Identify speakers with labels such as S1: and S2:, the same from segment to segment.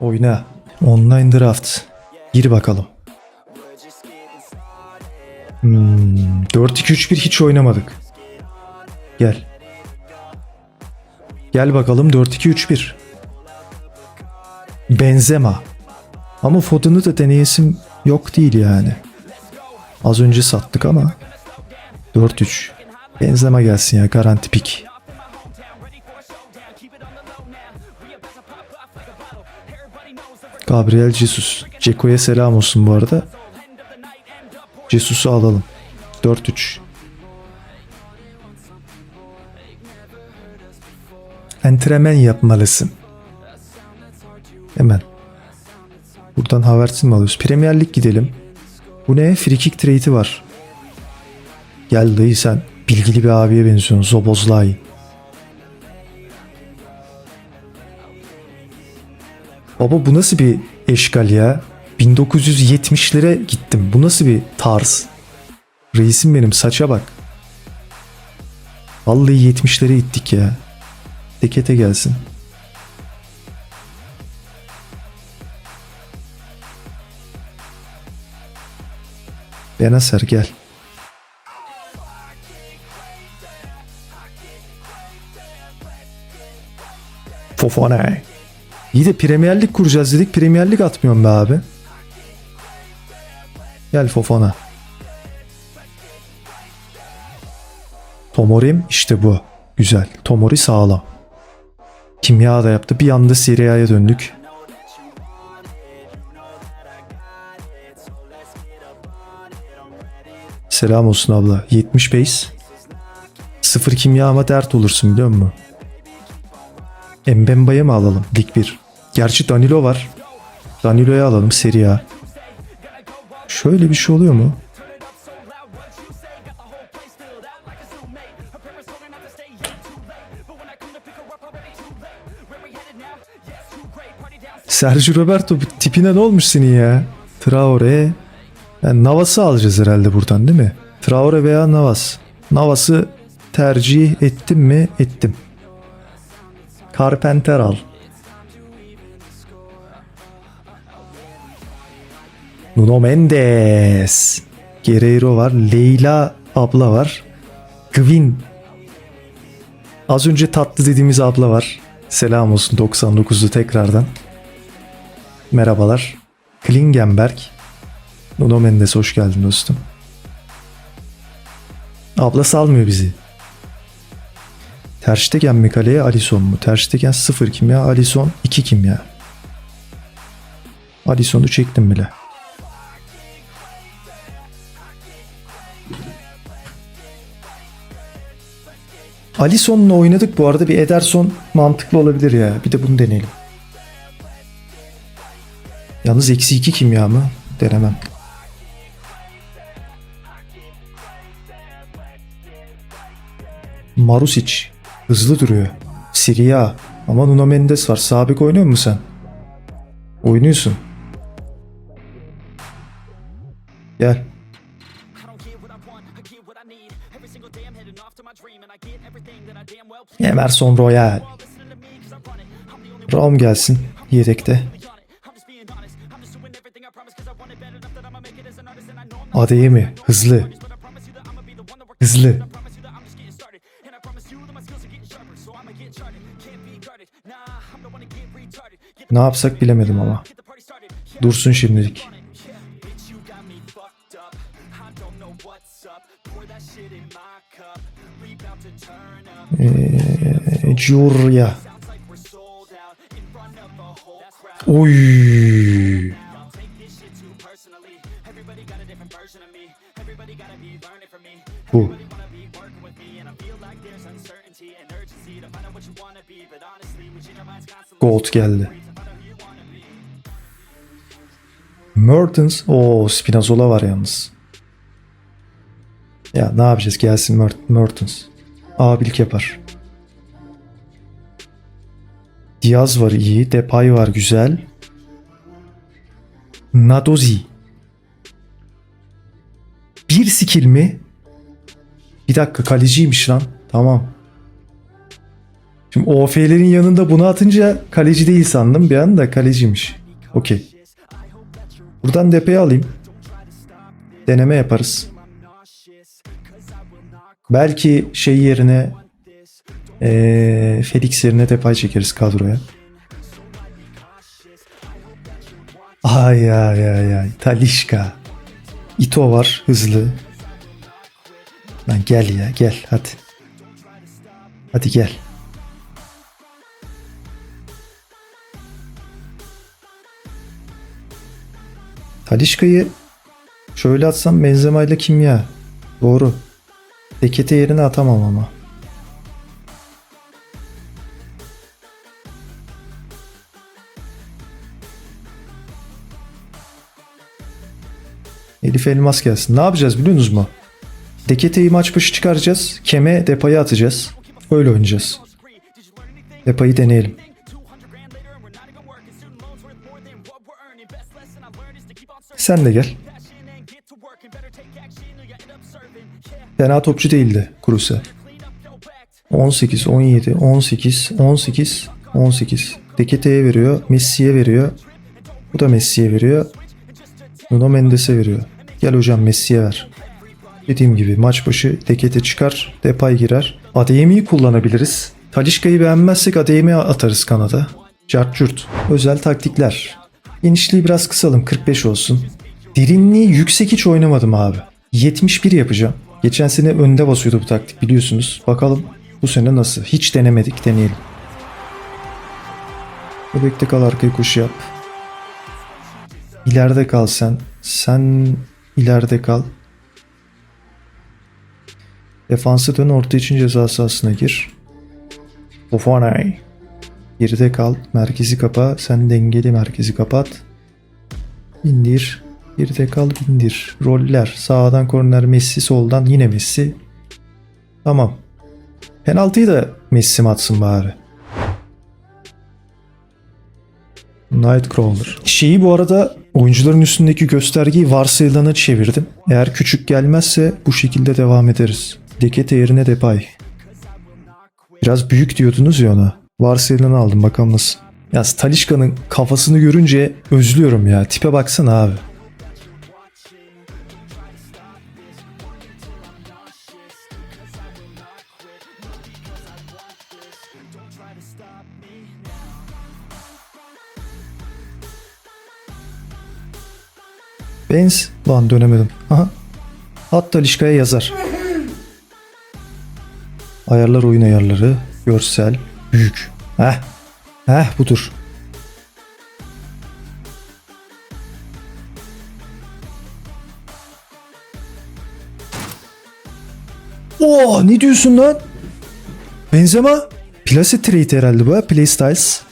S1: Oyna. Online draft. Gir bakalım. Hmm, 4-2-3-1 hiç oynamadık. Gel. Gel bakalım 4-2-3-1. Benzema. Ama Foden'ı da deneyesim yok değil yani. Az önce sattık ama 4-3. Benzema gelsin ya garanti pik. Gabriel Jesus. Ceko'ya selam olsun bu arada. Jesus'u alalım. 4-3. Antrenman yapmalısın. Hemen. Buradan Havertz'i mi alıyoruz? Premier Lig gidelim. Bu ne? Free kick trade'i var. Gel dayı sen bilgili bir abiye benziyorsun. Zobozlay. Baba bu nasıl bir eşkal ya? 1970'lere gittim. Bu nasıl bir tarz? Reisim benim saça bak. Vallahi 70'lere gittik ya. Tekete gelsin. Benaser gel. Fofana. İyi de Premier Lig kuracağız dedik. Premier Lig atmıyorum be abi. Gel Fofana. Tomorim işte bu. Güzel. Tomori sağlam. Kimya da yaptı. Bir anda Serie A'ya döndük. Selam olsun abla. 70 base. Sıfır kimya ama dert olursun biliyor musun? Mbemba'yı mı alalım? Lig 1. Gerçi Danilo var. Danilo'yu alalım Serie A. Şöyle bir şey oluyor mu? Sergio Roberto tipine ne olmuş senin ya? Traore. Yani Navas'ı alacağız herhalde buradan değil mi? Traore veya Navas. Navas'ı tercih ettim mi? Ettim. Carpenter al. Nuno Mendes. Guerreiro var. Leyla abla var. Gwyn. Az önce tatlı dediğimiz abla var. Selam olsun 99'lu tekrardan. Merhabalar. Klingenberg. Nuno Mendes hoş geldin dostum. Abla salmıyor bizi. Terstegen mi kaleye Alisson mu? Terstegen 0 kimya Alisson 2 kimya. Alisson'u çektim bile. Alisson'la oynadık bu arada bir Ederson mantıklı olabilir ya. Bir de bunu deneyelim. Yalnız eksi 2 kimya mı? Denemem. Marusic hızlı duruyor. Siriya ama Nuno Mendes var. Sabek oynuyor musun sen? Oynuyorsun. Gel. Emerson Royal. Rom gelsin yedekte. Adeyemi hızlı. Hızlı. Ne yapsak bilemedim ama. Dursun şimdilik. Ee. Oy. Gold geldi. Mertens. o Spinazzola var yalnız. Ya ne yapacağız? Gelsin Mer Mertens. Abilik yapar. Diaz var iyi. Depay var güzel. Nadozi. Bir skill mi? Bir dakika kaleciymiş lan. Tamam. Şimdi OF'lerin yanında bunu atınca kaleci değil sandım bir anda kaleciymiş. Okey. Buradan depeye alayım. Deneme yaparız. Belki şey yerine eee Felix yerine depay çekeriz kadroya. Ay ay ay ay. Talişka. Ito var hızlı. Lan gel ya gel hadi. Hadi gel. Talişka'yı şöyle atsam Benzema ile kimya. Doğru. Dekete yerine atamam ama. Elif Elmas gelsin. Ne yapacağız biliyor musunuz mu? Dekete'yi maç başı çıkaracağız. Keme Depay'ı atacağız. Öyle oynayacağız. Depay'ı deneyelim. Sen de gel. Fena topçu değildi Kruse. 18, 17, 18, 18, 18. Dekete'ye veriyor. Messi'ye veriyor. Bu da Messi'ye veriyor. Nuno Mendes'e veriyor. Gel hocam Messi'ye ver. Dediğim gibi maç başı Dekete çıkar. Depay girer. Adeyemi'yi kullanabiliriz. Talişka'yı beğenmezsek Adeyemi atarız kanada. Cartçurt. Özel taktikler. Genişliği biraz kısalım 45 olsun. Derinliği yüksek hiç oynamadım abi. 71 yapacağım. Geçen sene önde basıyordu bu taktik biliyorsunuz. Bakalım bu sene nasıl? Hiç denemedik deneyelim. Bebekte kal arkaya koşu yap. İleride kal sen. Sen ileride kal. Defansı dön orta için ceza sahasına gir. Ofanay. Geride kal. Merkezi kapa. Sen dengeli merkezi kapat. İndir. Geride kal indir. Roller. Sağdan korner Messi. Soldan yine Messi. Tamam. Penaltıyı da Messi atsın bari? Nightcrawler. Şeyi bu arada oyuncuların üstündeki göstergeyi varsayılana çevirdim. Eğer küçük gelmezse bu şekilde devam ederiz. Dekete yerine Depay. Biraz büyük diyordunuz ya ona. Varsayılanı aldım bakalım nasıl. Ya Talişka'nın kafasını görünce özlüyorum ya. Tipe baksana abi. Benz. Lan dönemedim. Aha. At Talişka'ya yazar. Ayarlar oyun ayarları. Görsel. Büyük. Heh. Heh budur. Oo ne diyorsun lan? Benzema. Plase trade herhalde bu. Playstyles.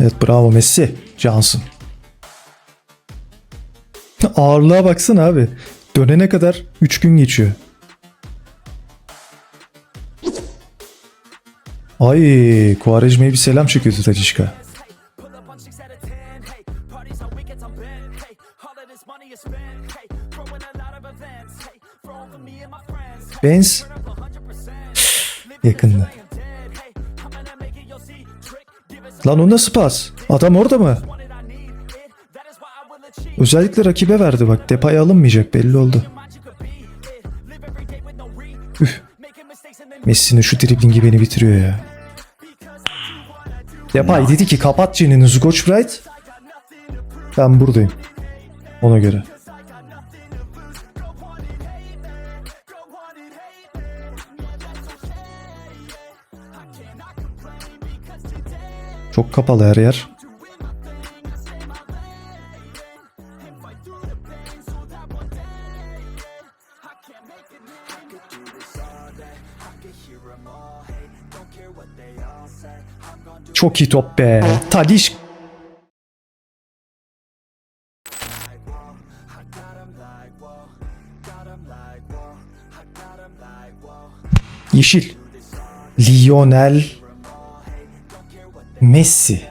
S1: Evet bravo Messi. Johnson. Ağırlığa baksana abi. Dönene kadar 3 gün geçiyor. Ay Kuvarejme'ye bir selam çekiyordu Tacişka. Benz
S2: turn up 100%.
S1: yakında. Lan o nasıl pas? Adam orada mı? Özellikle rakibe verdi bak. Depay alınmayacak belli oldu.
S2: Then
S1: Messi'nin şu driblingi beni bitiriyor ya. Depay dedi ki kapat çeneni Zugoc Bright. Ben buradayım. Ona göre. Çok kapalı her yer. Çok iyi top be. Tadiş. Yeşil. Lionel Messi.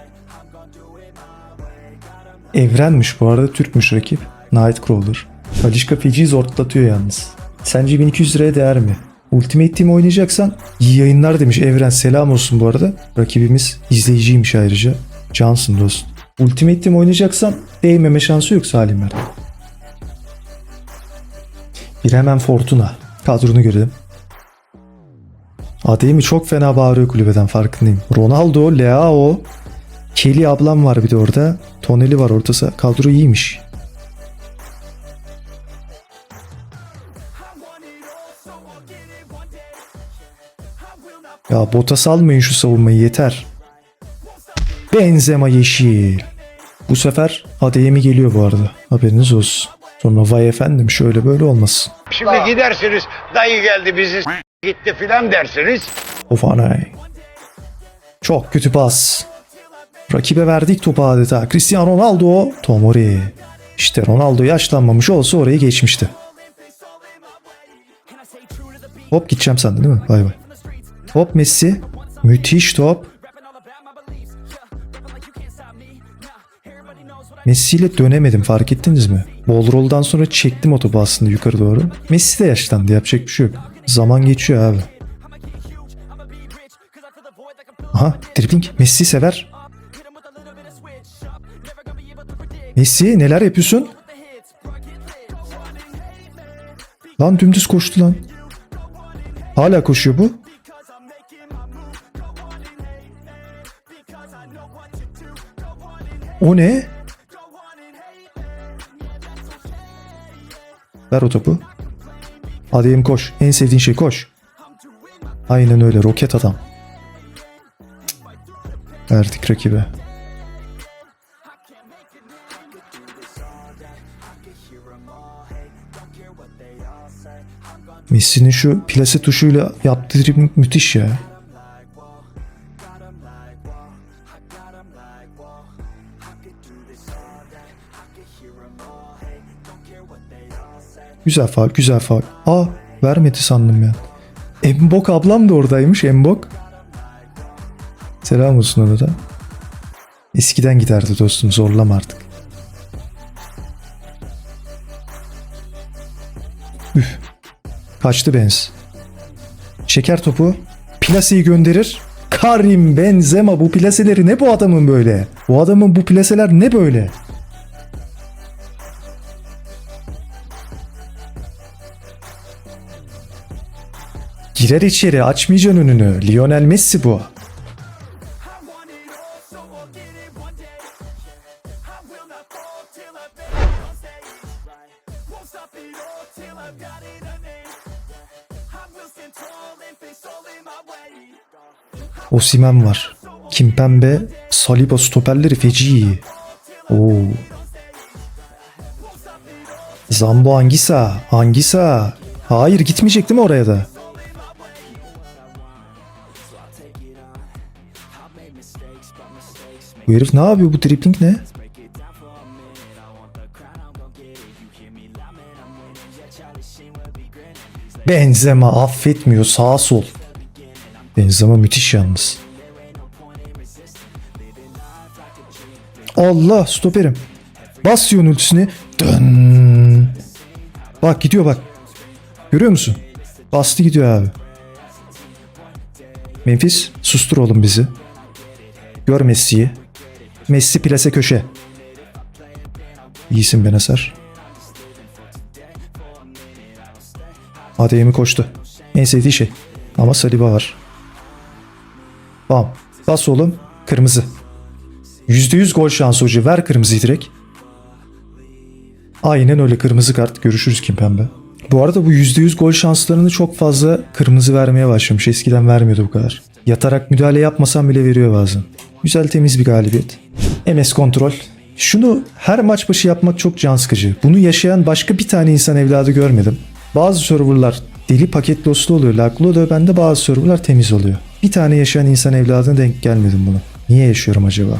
S1: Evrenmiş bu arada Türkmüş rakip. Nightcrawler. Talişka feci zortlatıyor yalnız. Sence 1200 liraya değer mi? Ultimate Team oynayacaksan iyi yayınlar demiş Evren. Selam olsun bu arada. Rakibimiz izleyiciymiş ayrıca. Cansın dost. Ultimate Team oynayacaksan değmeme şansı yok Salim Mert. Bir hemen Fortuna. Kadronu görelim. Ademi çok fena bağırıyor kulübeden farkındayım. Ronaldo, Leao, Kelly ablam var bir de orada. Toneli var ortası. Kadro iyiymiş. Ya bota salmayın şu savunmayı yeter. Benzema yeşil. Bu sefer ADM'i geliyor bu arada. Haberiniz olsun. Sonra vay efendim şöyle böyle olmasın.
S3: Şimdi gidersiniz dayı geldi bizi gitti filan dersiniz.
S1: Of anay. Çok kötü pas. Rakibe verdik topu adeta. Cristiano Ronaldo. Tomori. İşte Ronaldo yaşlanmamış olsa orayı geçmişti. Hop gideceğim sandın değil mi? Bay bay. Hop Messi. Müthiş top. Messi ile dönemedim fark ettiniz mi? Ball roll'dan sonra çektim o topu aslında yukarı doğru. Messi de yaşlandı yapacak bir şey yok. Zaman geçiyor abi. Aha dribbling Messi sever. Messi neler yapıyorsun? Lan dümdüz koştu lan. Hala koşuyor bu. O ne? Ver o topu. Hadi koş. En sevdiğin şey koş. Aynen öyle roket adam. Verdik rakibe. Messi'nin şu plase tuşuyla yaptığı dribbling müthiş ya. Güzel faul, güzel faul. Aa, vermedi sandım ya. Embok ablam da oradaymış, Embok. Selam olsun ona da. Eskiden giderdi dostum, zorlama artık. Üf. Kaçtı Benz. Şeker topu. Plaseyi gönderir. Karim Benzema bu plaseleri ne bu adamın böyle? Bu adamın bu plaseler ne böyle? Girer içeri açmayacaksın önünü. Lionel Messi bu. Osimen var. Kimpembe, Saliba stoperleri feci iyi. Oo. Zambo Angisa, Angisa. Hayır gitmeyecek değil mi oraya da? Bu herif ne yapıyor? Bu dribbling ne? Benzema affetmiyor sağ sol. Benzema müthiş yalnız. Allah stoperim. Bas ultisini. Dön. Bak gidiyor bak. Görüyor musun? Bastı gidiyor abi. Memphis sustur oğlum bizi. Gör Messi'yi. Messi plase köşe. İyisin Benaser. ADM'i koştu. En sevdiği şey. Ama Saliba var. Bam. Bas oğlum. Kırmızı. %100 gol şansı hoca. Ver kırmızıyı direkt. Aynen öyle kırmızı kart. Görüşürüz Kimpembe. Bu arada bu %100 gol şanslarını çok fazla kırmızı vermeye başlamış. Eskiden vermiyordu bu kadar. Yatarak müdahale yapmasam bile veriyor bazen. Güzel temiz bir galibiyet. MS kontrol. Şunu her maç başı yapmak çok can sıkıcı. Bunu yaşayan başka bir tane insan evladı görmedim. Bazı serverlar deli paket loslu oluyor. Laklo da bende bazı serverlar temiz oluyor. Bir tane yaşayan insan evladına denk gelmedim bunu. Niye yaşıyorum acaba?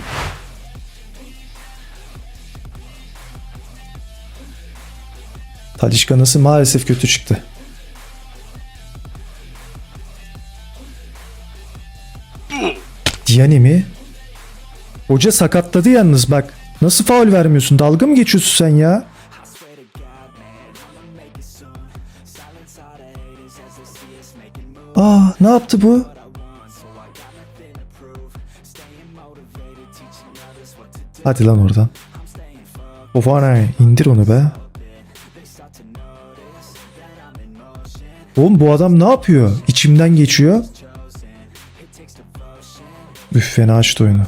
S1: Talişkanası maalesef kötü çıktı. Diani mi? Hoca sakatladı yalnız bak. Nasıl faul vermiyorsun? Dalga mı geçiyorsun sen ya? Aa ne yaptı bu? Hadi lan oradan. Ofana indir onu be. Oğlum bu adam ne yapıyor? İçimden geçiyor. Üf fena açtı oyunu.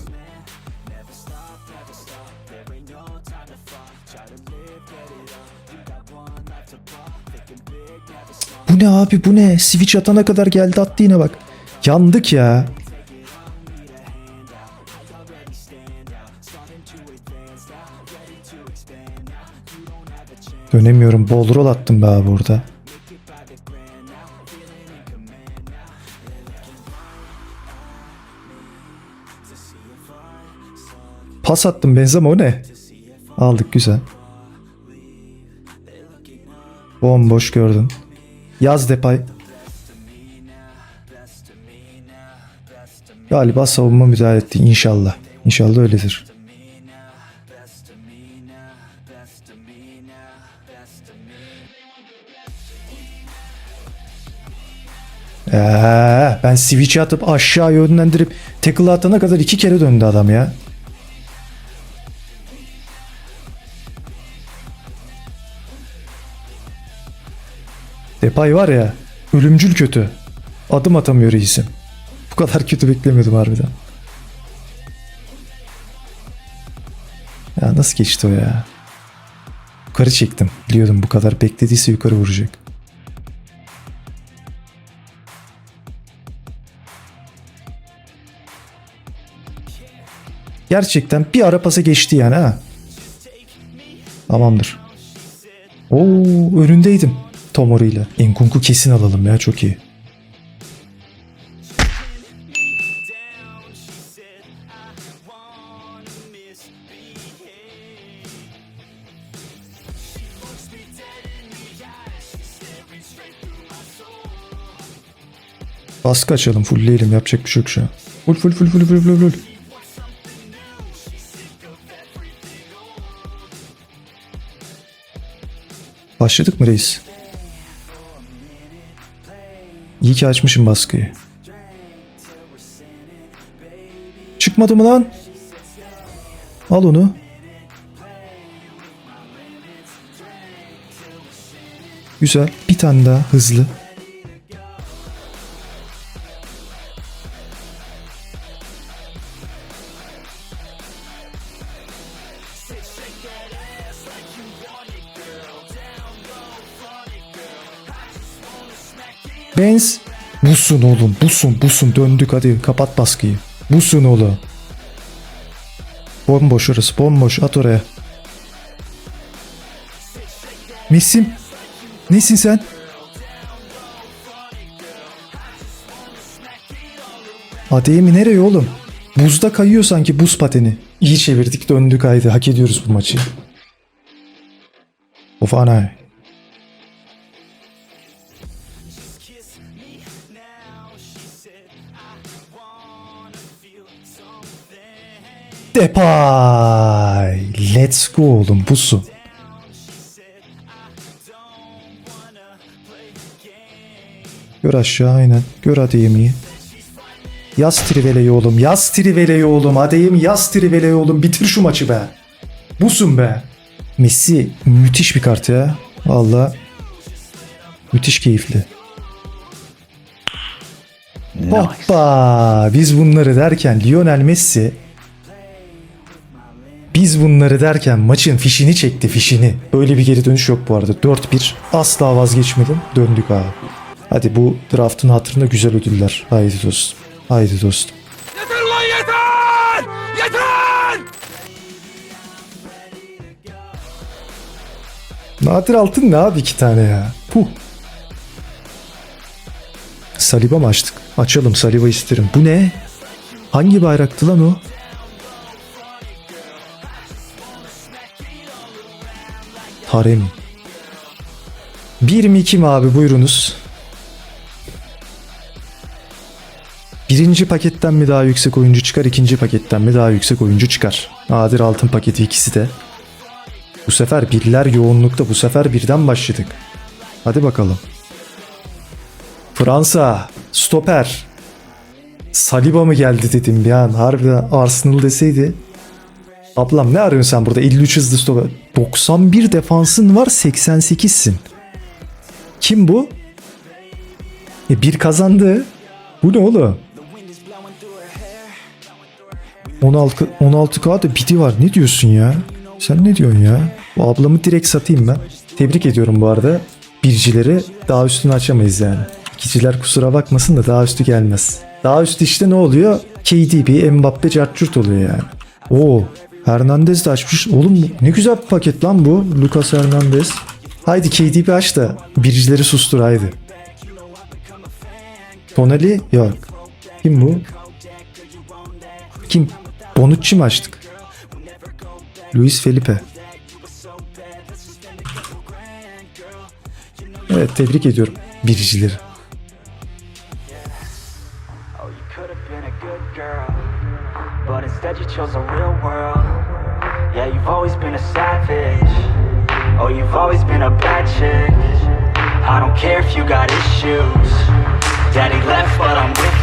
S1: Bu ne abi bu ne? Switch atana kadar geldi attı yine bak. Yandık ya. Dönemiyorum. Bol rol attım be burada. Pas attım Benzema o ne? Aldık güzel. Bomboş gördün. Yaz Depay. Galiba savunma müdahale etti inşallah. İnşallah öyledir. Ee, ben switch'i atıp aşağı yönlendirip tackle atana kadar iki kere döndü adam ya. Depay var ya ölümcül kötü. Adım atamıyor reisim. Bu kadar kötü beklemiyordum harbiden. Ya nasıl geçti o ya? Yukarı çektim. Biliyordum bu kadar beklediyse yukarı vuracak. Gerçekten bir ara pasa geçti yani ha. Tamamdır. Oo önündeydim. Tomori ile. Enkunku kesin alalım ya çok iyi. Baskı açalım fullleyelim yapacak bir şey yok şu an. Full full full full full full full. Başladık mı reis? İyi ki açmışım baskıyı. Çıkmadı mı lan? Al onu. Güzel. Bir tane daha hızlı. Benz. Busun oğlum. Busun busun. Döndük hadi. Kapat baskıyı. Busun oğlum. Bomboş orası. Bomboş. At oraya. Messim. Nesin sen? Adeyemi nereye oğlum? Buzda kayıyor sanki buz pateni. İyi çevirdik döndük haydi. Hak ediyoruz bu maçı. Of Depay. Let's go oğlum busun. Gör aşağı aynen. Gör Adeyemi'yi. Yaz Trivele'yi oğlum. Yaz Trivele'yi oğlum. Adeyemi yaz Trivele'yi oğlum. Bitir şu maçı be. Busun be. Messi müthiş bir kart ya. Valla. Müthiş keyifli. Hoppa! Biz bunları derken Lionel Messi biz bunları derken maçın fişini çekti fişini. Böyle bir geri dönüş yok bu arada. 4-1 asla vazgeçmedim. Döndük abi. Hadi bu draftın hatırına güzel ödüller. Haydi dostum. Haydi dostum.
S4: Yeter lan yeter! Yeter!
S1: Nadir Altın ne abi iki tane ya? Puh. Saliba mı açtık? Açalım Saliba isterim. Bu ne? Hangi bayraktı lan o? Haremi. Bir mi iki mi abi buyurunuz. Birinci paketten mi daha yüksek oyuncu çıkar, ikinci paketten mi daha yüksek oyuncu çıkar? Nadir altın paketi ikisi de. Bu sefer birler yoğunlukta, bu sefer birden başladık. Hadi bakalım. Fransa, stoper. Saliba mı geldi dedim bir an. Harbiden Arsenal deseydi. Ablam ne arıyorsun sen burada? 53 hızlı stoper. 91 defansın var 88'sin. Kim bu? E bir kazandı. Bu ne oğlum? 16 16K'da bidi var. Ne diyorsun ya? Sen ne diyorsun ya? Bu ablamı direkt satayım ben. Tebrik ediyorum bu arada. Bircileri daha üstünü açamayız yani. İkiciler kusura bakmasın da daha üstü gelmez. Daha üstü işte ne oluyor? KDB, Mbappe, Cartçurt oluyor yani. Oo, Hernandez de açmış. Oğlum ne güzel bir paket lan bu. Lucas Hernandez. Haydi KDB aç da bircileri sustur haydi. Tonali yok. Kim bu? Kim? Bonucci mi açtık? Luis Felipe. Evet tebrik ediyorum biricileri.
S5: Oh, but instead you chose a real world. Yeah, you've always been a savage. Oh, you've always been a bad chick. I don't care if you got issues. Daddy left, but I'm with